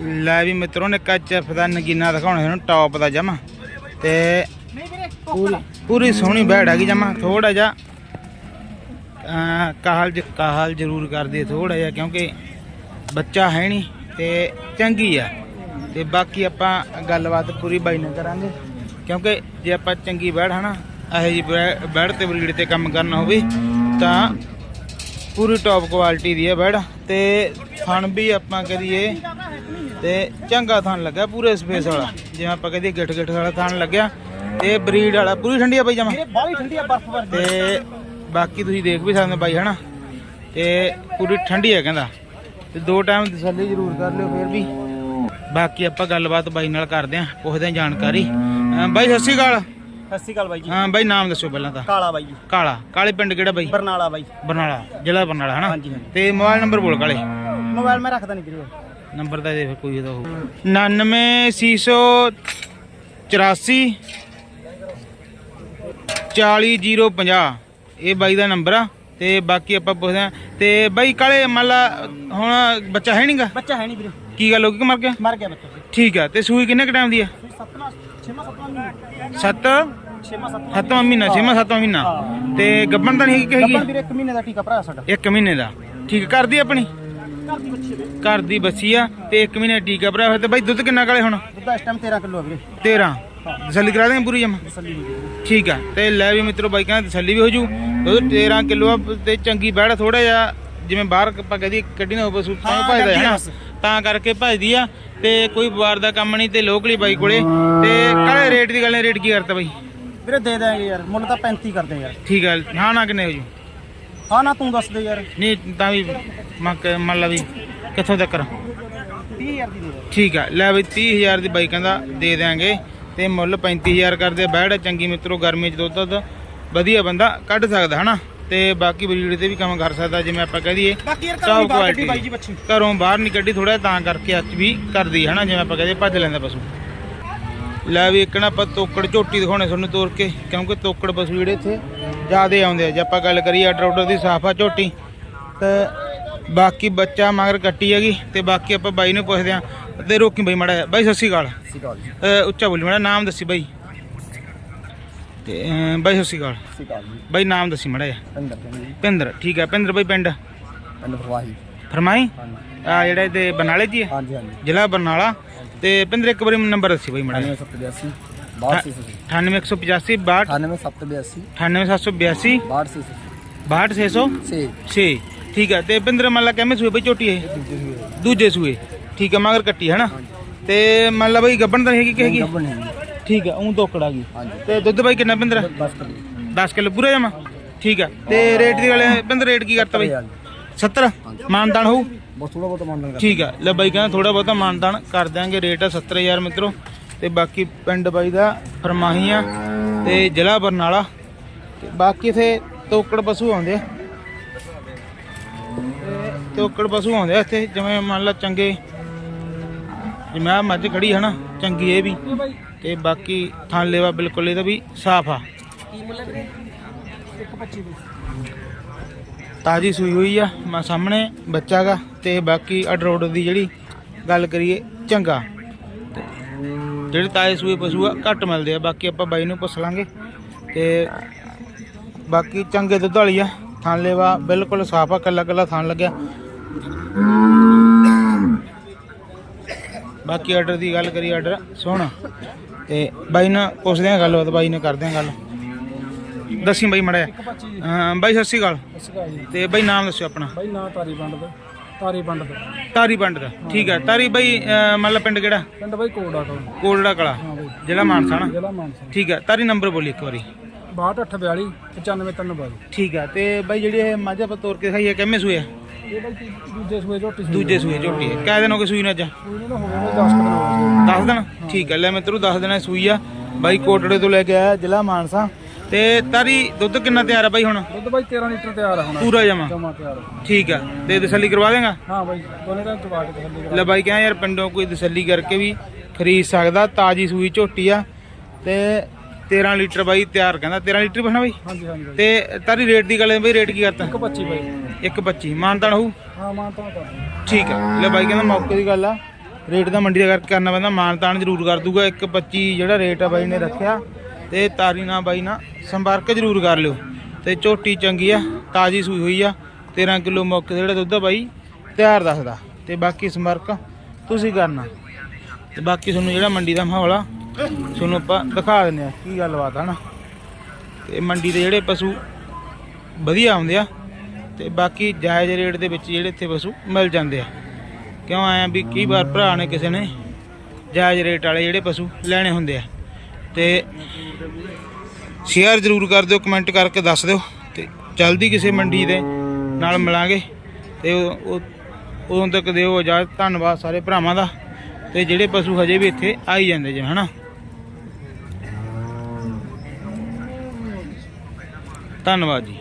ਲੈ ਵੀ ਮਿੱਤਰੋ ਨਿੱਕਾ ਕੱਚਫ ਦਾ ਨਗੀਨਾ ਦਿਖਾਉਣਾ ਤੁਹਾਨੂੰ ਟੌਪ ਦਾ ਜਮਾ। ਤੇ ਪੂਰੀ ਪੂਰੀ ਸੋਹਣੀ ਬੈੜ ਹੈਗੀ ਜਮਾ ਥੋੜਾ ਜਿਹਾ ਕਾਹਲ ਜ- ਕਾਹਲ ਜ਼ਰੂਰ ਕਰਦੇ ਥੋੜਾ ਜਿਹਾ, ਕਿਉਂਕਿ ਬੱਚਾ ਹੈ ਨਹੀਂ ਤੇ ਚੰਗੀ ਆ। ਤੇ ਬਾਕੀ ਆਪਾਂ ਗੱਲਬਾਤ ਪੂਰੀ ਬਾਈ ਨਾਲ ਕਰਾਂਗੇ, ਕਿਉਂਕਿ ਜੇ ਆਪਾਂ ਚੰਗੀ ਬੈੜ ਹਨਾ, ਇਹੋ ਜੀ ਬੈੜ ਤੇ ਬਰੀਡ ਤੇ ਕੰਮ ਕਰਨਾ ਹੋਵੇ, ਤਾਂ ਪੂਰੀ ਟੌਪ ਕੁਆਲਿਟੀ ਦੀ ਹੈ ਬੈੜ। ਤੇ ਫਣ ਵੀ ਆਪਾਂ ਕਰੀਏ ਤੇ ਚੰਗਾ ਥਣ ਲੱਗਾ ਪੂਰੇ ਸਪੇਸ ਵਾਲਾ। ਜਿਵੇਂ ਆਪਾਂ ਕਹਦੇ ਗਿੱਠ ਗਿੱਠ ਵਾਲਾ ਥਣ ਲੱਗਿਆ ਤੇ ਬਰੀਡ ਵਾਲਾ ਪੂਰੀ ਠੰਡੀ ਆ ਬਾਈ ਜਮਾ। ਬਾਹਲੀ ਠੰਡੀ ਆ ਬਰਫ਼ ਵਰਗੀ। ਤੇ ਬਾਕੀ ਤੁਸੀਂ ਦੇਖ ਵੀ ਸਕਦੇ ਬਾਈ ਹਨਾ? ਤੇ ਪੂਰੀ ਠੰਡੀ ਹੈ ਕਹਿੰਦਾ। ਤੇ ਦੋ ਟਾਈਮ ਤਸੱਲੀ ਜ਼ਰੂਰ ਕਰ ਲਿਓ ਫਿਰ ਵੀ। ਬਾਕੀ ਆਪਾਂ ਗੱਲਬਾਤ ਬਾਈ ਨਾਲ ਕਰਦੇ ਆਂ ਪੁੱਛਦੇ ਆਂ ਜਾਣਕਾਰੀ। ਬਾਈ ਸਤਿ ਸ਼੍ਰੀ ਅਕਾਲ। ਸਤਿ ਸ਼੍ਰੀ ਅਕਾਲ ਬਾਈ ਜੀ। ਹਾਂ ਬਾਈ ਨਾਮ ਦੱਸੋ ਪਹਿਲਾਂ ਤਾਂ। ਕਾਲਾ ਬਾਈ ਜੀ। ਕਾਲਾ। ਕਾਲੇ ਪਿੰਡ ਕਿਹੜਾ ਬਾਈ? ਬਰਨਾਲਾ ਬਾਈ। ਬਰਨਾਲਾ ਜ਼ਿਲ੍ਹਾ ਬਰਨਾਲਾ ਹਨਾ। ਤੇ ਮੋਬਾਈਲ ਨੰਬਰ ਬੋਲ ਕਾਲੇ। ਮੋਬਾਈਲ ਮੈਂ ਰੱਖਦਾ ਨਹੀਂ ਵੀਰੇ। ਨੰਬਰ ਤਾਂ ਦੇ ਫਿਰ ਕੋਈ ਇਹਦਾ ਹੋਊ 99684 40050 ਇਹ ਬਾਈ ਦਾ ਨੰਬਰ ਆ ਤੇ ਬਾਕੀ ਆਪਾਂ ਪੁੱਛਦੇ ਆ ਤੇ ਬਾਈ ਕਾਲੇ ਮੰਨ ਲਾ ਹੁਣ ਬੱਚਾ ਹੈ ਨਹੀਂਗਾ? ਬੱਚਾ ਹੈ ਨਹੀਂ ਵੀਰੇ। ਕੀ ਗੱਲ ਹੋ ਗਈ ਕਿ ਮਰ ਗਿਆ? ਮਰ ਗਿਆ ਬੱਚਾ ਠੀਕ ਆ ਤੇ ਸੂਈ ਕਿੰਨੇ ਕ ਟਾਈਮ ਦੀ ਆ? ਸੱਤਵਾਂ ਛੇਵਾਂ ਸੱਤਵਾਂ ਮਹੀਨਾ। 7 ਛੇਵਾਂ ਸੱਤਵਾਂ ਮਹੀਨਾ। ਛੇਵਾਂ ਸੱਤਵਾਂ ਮਹੀਨਾ। ਤੇ ਗੱਬਣ ਤਾਂ ਨਹੀਂ ਹੈਗੀ ਕਹੇਗੀ ਵੀਰੇ ਇੱਕ ਮਹੀਨੇ ਦਾ ਟੀਕਾ ਭਰਾ ਸਾਡਾ। ਇੱਕ ਮਹੀਨੇ ਦਾ। ਠੀਕ ਕਰਦੀ ਆਪਣੀ? ਘਰ ਦੀ ਬੱਚੀ ਵੀਰੇ ਦੀ ਆ ਤੇ ਇੱਕ ਮਹੀਨੇ ਟੀਕਾ ਭਰਾ ਹੋਇਆ ਤੇ ਬਾਈ ਦੁੱਧ ਕਿੰਨਾ ਕਾਲੇ ਹੁਣ? ਦੁੱਧ ਇਸ ਟਾਈਮ 13 ਕਿਲੋ ਆ ਵੀਰੇ। 13 ਤਸੱਲੀ ਕਰਾ ਦੇਂਗੇ ਪੂਰੀ ਜਮਾ? ਵੀਰੇ ਠੀਕ ਆ ਤੇ ਲੈ ਵੀ ਮਿੱਤਰੋ ਬਾਈ ਕਹਿੰਦਾ ਤਸੱਲੀ ਵੀ ਹੋ ਜੂ ਦੁੱਧ 13 ਕਿਲੋ ਤੇ ਚੰਗੀ ਬੈੜ ਥੋੜਾ ਜਿਹਾ ਜਿਵੇਂ ਬਾਹਰ ਆਪਾਂ ਕਹਦੀ ਕੱਢੀ ਨਾ ਹੋਵੇ ਸੂਟ ਤਾਂ ਹਾਂ, ਭਜਦਾ ਹੈ ਨਾ। ਤਾਂ ਕਰਕੇ ਭਜਦੀ ਆ ਤੇ ਕੋਈ ਬਾਰ ਦਾ ਕੰਮ ਨਹੀਂ ਤੇ ਲੋਕਲੀ ਬਾਈ ਕੋਲੇ। ਤੇ ਕਾਲੇ ਰੇਟ ਦੀ ਗੱਲ ਹੈ ਰੇਟ ਕੀ ਕਰਤਾ ਬਾਈ? ਵੀਰੇ ਦੇ ਦਾਂਗੇ ਯਾਰ ਮੁੱਲ ਤਾਂ 35 ਕਰਦੇ ਯਾਰ। ਠੀਕ ਆ ਹਾਂ ਨਾ ਕਿੰਨੇ ਹੋ ਜੂ ਹਾਂ ਨਾ ਤੂੰ ਦੱਸ ਦੇ ਯਾਰ। ਨਹੀਂ ਤਾਂ ਵੀ ਮੰਨ ਲਾ ਵੀ ਕਿੱਥੋਂ ਤੱਕ 30000 ਦੀ ਠੀਕ ਆ ਲੈ ਬਈ 30000 ਦੀ ਬਾਈ ਕਹਿੰਦਾ ਦੇ ਦਿਆਂਗੇ ਤੇ ਮੁੱਲ 35000 ਕਰਦੇ ਬੈੜ ਚੰਗੀ ਮਿੱਤਰੋ ਗਰਮੀ ਚ ਦੁੱਧ ਦੁੱਧ ਵਧੀਆ ਬੰਦਾ ਕੱਢ ਸਕਦਾ ਹਨਾ? ਤੇ ਬਾਕੀ ਬਰੀਡ ਤੇ ਵੀ ਕੰਮ ਕਰ ਸਕਦਾ ਜਿਵੇਂ ਆਪਾਂ ਕਹਿ ਦਈਏ ਯਾਰ Top ਘਰੋਂ ਬਾਹਰ quality। ਕੱਢੀ ਬਾਈ ਜੀ ਬੱਚੀ। ਘਰੋਂ ਬਾਹਰ ਨਹੀਂ ਕੱਢੀ ਥੋੜਾ ਤਾਂ ਕਰਕੇ ਅੱਜ ਵੀ ਕਰਦੀ ਹੈ ਹਨਾ? ਜਿਵੇਂ ਆਪਾਂ ਕਹਦੇ ਭੱਜ ਲੈਂਦਾ ਪਸ਼ੂ। ਲੈ ਵੀ ਇੱਕ ਨਾ ਆਪਾਂ ਤੋਕੜ ਝੋਟੀ ਦਿਖਾਉਣੇ ਤੁਹਾਨੂੰ ਤੋਰ ਕੇ ਕਿਉਂਕਿ ਤੋਕੜ ਪਸ਼ੂ ਜਿਹੜੇ ਇੱਥੇ ਜ਼ਿਆਦੇ ਆਉਂਦੇ ਆ। ਜੇ ਆਪਾਂ ਗੱਲ ਕਰੀਏ ਆਰਡਰ ਆਰਡਰ ਦੀ ਸਾਫਾ ਝੋਟੀ ਤੇ ਬਾਕੀ ਬੱਚਾ ਮਗਰ ਕੱਟੀ ਹੈਗੀ ਤੇ ਬਾਕੀ ਆਪਾਂ ਬਾਈ ਨੂੰ ਪੁੱਛਦੇ ਆ ਤੇ ਰੋਕੀ ਬਾਈ ਮੜਾ ਬਾਈ ਸਤਿ ਸ਼੍ਰੀ ਅਕਾਲ। ਉੱਚਾ ਬੋਲੀ ਮੜਾ ਨਾਮ ਦੱਸੀ ਬਾਈ। ਤੇ ਬਾਈ ਸਤਿ ਸ਼੍ਰੀ ਅਕਾਲ। ਬਾਈ ਨਾਮ ਦੱਸੀ ਮੜਾ ਪਿੰਦਰ ਠੀਕ ਹੈ ਪਿੰਦਰ ਬਾਈ ਪਿੰਡ? ਫਰਵਾਹੀ ਫਰਮਾਈ ਆ ਜਿਹੜਾ ਤੇ ਬਰਨਾਲੇ ਜੀ ਹੈ? ਹਾਂਜੀ ਹਾਂਜੀ। ਜ਼ਿਲ੍ਹਾ ਬਰਨਾਲਾ। ਤੇ ਪਿੰਦਰ ਇੱਕ ਵਾਰੀ ਨੰਬਰ ਦੱਸੀ ਬਾਈ ਮੜਾ 9782 62 98785 62 9782 98782 62 62600 ਸੇ 6 ਠੀਕ ਹੈ ਤੇ ਪਿੰਦਰ ਮੰਨ ਲਾ ਕਿਵੇਂ ਸੂਏ ਬਈ ਝੋਟੀ ਇਹ? ਦੂਜੇ ਸੂਏ। ਠੀਕ ਹੈ ਮਗਰ ਕੱਟੀ ਹੈ ਨਾ ਤੇ ਮੰਨ ਲਾ ਬਈ ਗੱਬਣ ਤਾਂ ਹੈਗੀ ਕਿ ਹੈਗੀ ਗੱਬਣ ਹੈ ਠੀਕ ਹੈ ਉਹ ਤੋਕੜ ਆ ਗਈ। ਤੇ ਦੁੱਧ ਬਾਈ ਕਿੰਨਾ ਪਿੰਦਰ? ਬਸ ਕਰ 10 ਕਿਲੋ ਪੂਰਾ ਜਮਾ? ਠੀਕ ਹੈ ਤੇ ਰੇਟ ਦੀ ਗੱਲ ਪਿੰਦਰ ਰੇਟ ਕੀ ਕਰਤਾ ਬਾਈ? 70 ਮਾਨਦਾਨ ਹੋਊ? ਬਸ ਥੋੜਾ ਬਹੁਤ ਮੰਨ ਠੀਕ ਆ। ਲੈ ਬਾਈ ਕਹਿੰਦਾ ਥੋੜਾ ਬਹੁਤਾ ਮਾਨਦਾਨ ਕਰ ਦਿਆਂਗੇ ਰੇਟ ਆ 70000 ਮਿੱਤਰੋ। ਤੇ ਬਾਕੀ ਪਿੰਡ ਬਾਈ ਦਾ ਫਰਮਾਹੀ ਆ ਤੇ ਜ਼ਿਲ੍ਹਾ ਬਰਨਾਲਾ। ਤੇ ਬਾਕੀ ਇਥੇ ਤੋਕੜ ਪਸ਼ੂ ਆਉਂਦੇ ਆ। ਤੇ ਤੋਕੜ ਪਸ਼ੂ ਆਉਂਦੇ ਆ ਇੱਥੇ ਜਿਵੇਂ ਮੰਨ ਲਾ ਚੰਗੇ। ਜਿਵੇਂ ਆਹ ਮੱਝ ਖੜੀ ਹੈ ਨਾ ਚੰਗੀ ਇਹ ਵੀ। ਤੇ ਬਾਕੀ ਥਣ ਲੇਵਾ ਬਿਲਕੁਲ ਇਹਦਾ ਵੀ ਸਾਫ਼ ਆ। ਤਾਜੀ ਸੂਈ ਹੋਈ ਆ, ਮੈਂ ਸਾਹਮਣੇ ਬੱਚਾ ਗਾ ਤੇ ਬਾਕੀ ਅਡਰੋਡ ਦੀ ਜਿਹੜੀ ਗੱਲ ਕਰੀਏ, ਚੰਗਾ। ਤੇ ਜਿਹੜੇ ਤਾਏ ਸੂਏ ਪਸ਼ੂ ਆ, ਘੱਟ ਮਿਲਦੇ ਆ, ਬਾਕੀ ਆਪਾਂ ਬਾਈ ਨੂੰ ਪੁੱਛ ਲਾਂਗੇ। ਤੇ ਬਾਕੀ ਚੰਗੇ ਦੁੱਧ ਵਾਲੀ ਆ ਥਣ ਲੇਵਾ ਬਿਲਕੁਲ ਸਾਫ਼ ਆ, ਕੱਲਾ ਕੱਲਾ ਥਣ ਲੱਗਿਆ। ਬਾਕੀ ਆਰਡਰ ਦੀ ਗੱਲ ਕਰੀ ਆਰਡਰ ਸੋਹਣਾ। ਤੇ ਬਾਈ ਨਾਲ ਪੁੱਛਦੇ ਆ ਗੱਲਬਾਤ, ਬਾਈ ਨਾਲ ਕਰਦੇ ਆ ਗੱਲ। ਦੱਸੀ ਬਾਈ ਮੜਿਆ ਬਾਈ ਸਤਿ ਸ਼੍ਰੀ ਅਕਾਲ। ਤੇ ਬਾਈ ਨਾਮ ਦੱਸਿਓ ਆਪਣਾ। ਬਾਈ ਨਾ ਤਾਰੀ ਬੰਡ ਦਾ। ਤਾਰੀ ਬੰਡ ਦਾ। ਤਾਰੀ ਪਿੰਡ ਦਾ। ਠੀਕ ਹੈ। ਤਾਰੀ ਬਾਈ ਲਾ ਪਿੰਡ ਕਿਹੜਾ? ਪਿੰਡ ਬਾਈ ਕੋੜਾ ਕੋਲ। ਕੋਲੜਾ ਕਲਾ। ਜ਼ਿਲ੍ਹਾ ਮਾਨਸਾ ਨਾ? ਜ਼ਿਲ੍ਹਾ ਮਾਨਸਾ। ਠੀਕ ਹੈ। ਤਾਰੀ ਨੰਬਰ ਬੋਲੀ ਇੱਕ ਵਾਰੀ। 6242 95392 ਠੀਕ ਹੈ। ਤੇ ਬਾਈ ਜਿਹੜੀ ਇਹ ਮੱਝ ਆਪਾਂ ਤੋਰ ਕੇ ਦਿਖਾਈ ਹੈ ਕਿੰਮੇ ਸੂਏ ਆ? ਇਹ ਬਾਈ ਦੂਜੇ ਸੂਏ ਝੋਟੀ ਦੂਜੇ ਸੂਏ ਝੋਟੀ ਹੈ ਕਿਹ ਦਿਨ ਹੋ ਗਏ ਸੂਈ ਨੂੰ ਅੱਜ? ਕੋਈ ਨਾ ਹੋਵੇ ਬਾਈ 10 ਦਿਨ ਹੋ ਗਏ। 10 ਦਿਨ? ਠੀਕ ਹੈ। ਲੈ ਮਿੱਤਰੋ 10 ਦਿਨਾਂ ਸੂਈ ਆ। ਬਾਈ ਕੋਟੜੇ ਤੋਂ ਲੈ ਕੇ ਆਇਆ ਜ਼ਿਲ੍ਹਾ ਮਾਨਸਾ। ਤੇ ਤਾਰੀ ਦੁੱਧ ਕਿੰਨਾ ਤਿਆਰ ਆ ਬਾਈ ਹੁਣ? ਦੁੱਧ ਬਾਈ 13 ਲੀਟਰ ਤਿਆਰ ਆ ਹੁਣ। ਪੂਰਾ ਜਮਾ? ਜਮਾ ਤਿਆਰ। ਆ। ਠੀਕ ਆ। ਤੇ ਤਸੱਲੀ ਕਰਵਾ ਦੇਗਾ? ਹਾਂ ਬਾਈ ਦੋਨੇ ਦਾ ਜਵਾ ਕੇ ਕਰਾ ਲੈ ਬਾਈ ਕਹਿੰਦਾ ਯਾਰ ਪਿੰਡੋਂ ਕੋਈ ਤਸੱਲੀ ਕਰਕੇ ਵੀ ਖਰੀਦ ਸਕਦਾ ਤਾਜੀ ਸੂਈ ਝੋਟੀ ਆ। ਤੇ 13 ਲੀਟਰ ਬਾਈ ਤਿਆਰ ਕਹਿੰਦਾ 13 ਲੀਟਰ ਬਣਾ ਬਾਈ? ਹਾਂਜੀ ਹਾਂਜੀ ਬਾਈ। ਤੇ ਤਾਰੀ ਰੇਟ ਦੀ ਗੱਲ ਹੈ ਬਾਈ ਰੇਟ ਕੀ ਕਰਤਾ? ਇੱਕ 25 ਬਾਈ। 125 ਮਾਨਤਾਨ ਹੋਊ? ਹਾਂ ਮਾਂ ਤਾਂ ਕਰ। ਠੀਕ ਹੈ ਲੈ ਬਾਈ ਕਹਿੰਦਾ ਮੌਕੇ ਦੀ ਗੱਲ ਆ। ਰੇਟ ਦਾ ਮੰਡੀ ਦਾ ਕਰਕੇ ਕਰਨਾ ਪੈਂਦਾ ਮਾਨ ਤਾਨ ਜ਼ਰੂਰ ਕਰ ਦੂਗਾ। 125 ਜਿਹੜਾ ਰੇਟ ਆ ਬਾਈ ਨੇ ਰੱਖਿਆ। ਤੇ ਤਾਰੀ ਨਾਲ ਬਾਈ ਨਾਲ ਸੰਪਰਕ ਜ਼ਰੂਰ ਕਰ ਲਿਓ। ਤੇ ਝੋਟੀ ਚੰਗੀ ਆ, ਤਾਜੀ ਸੂਈ ਹੋਈ ਆ 13 ਕਿਲੋ ਮੁੱਕ ਜਿਹੜਾ ਦੁੱਧ ਆ ਬਾਈ, ਤਿਆਰ ਦੱਸਦਾ। ਤੇ ਬਾਕੀ ਸੰਪਰਕ ਤੁਸੀਂ ਕਰਨਾ। ਤੇ ਬਾਕੀ ਤੁਹਾਨੂੰ ਜਿਹੜਾ ਮੰਡੀ ਦਾ ਮਾਹੌਲ ਆ, ਤੁਹਾਨੂੰ ਆਪਾਂ ਦਿਖਾ ਦਿੰਦੇ ਆ ਕੀ ਗੱਲਬਾਤ ਆ ਨਾ ਤੇ ਮੰਡੀ ਦੇ ਜਿਹੜੇ ਪਸ਼ੂ ਵਧੀਆ ਆਉਂਦੇ ਆ, ਤੇ ਬਾਕੀ ਜਾਇਜ਼ ਰੇਟ ਦੇ ਵਿੱਚ ਜਿਹੜੇ ਇੱਥੇ ਪਸ਼ੂ ਮਿਲ ਜਾਂਦੇ ਆ। ਕਿਉਂ ਆਇਆ ਵੀ ਕਈ ਵਾਰ ਭਰਾ ਨੇ ਕਿਸੇ ਨੇ ਜਾਇਜ਼ ਰੇਟ ਵਾਲੇ ਜਿਹੜੇ ਪਸ਼ੂ ਲੈਣੇ ਹੁੰਦੇ ਆ। ਤੇ ਸ਼ੇਅਰ ਜ਼ਰੂਰ ਕਰ ਦਿਓ ਕਮੈਂਟ ਕਰਕੇ ਦੱਸ ਦਿਓ ਤੇ ਜਲਦੀ ਕਿਸੇ ਮੰਡੀ ਦੇ ਨਾਲ ਮਿਲਾਂਗੇ ਤੇ ਉਦੋਂ ਤੱਕ ਦਿਓ ਇਜਾਜ਼ਤ। ਧੰਨਵਾਦ ਸਾਰੇ ਭਰਾਵਾਂ ਦਾ ਤੇ ਜਿਹੜੇ ਪਸ਼ੂ ਹਜੇ ਵੀ ਇੱਥੇ ਆਈ ਜਾਂਦੇ ਜਿਵੇਂ ਹਨਾ? ਧੰਨਵਾਦ ਜੀ।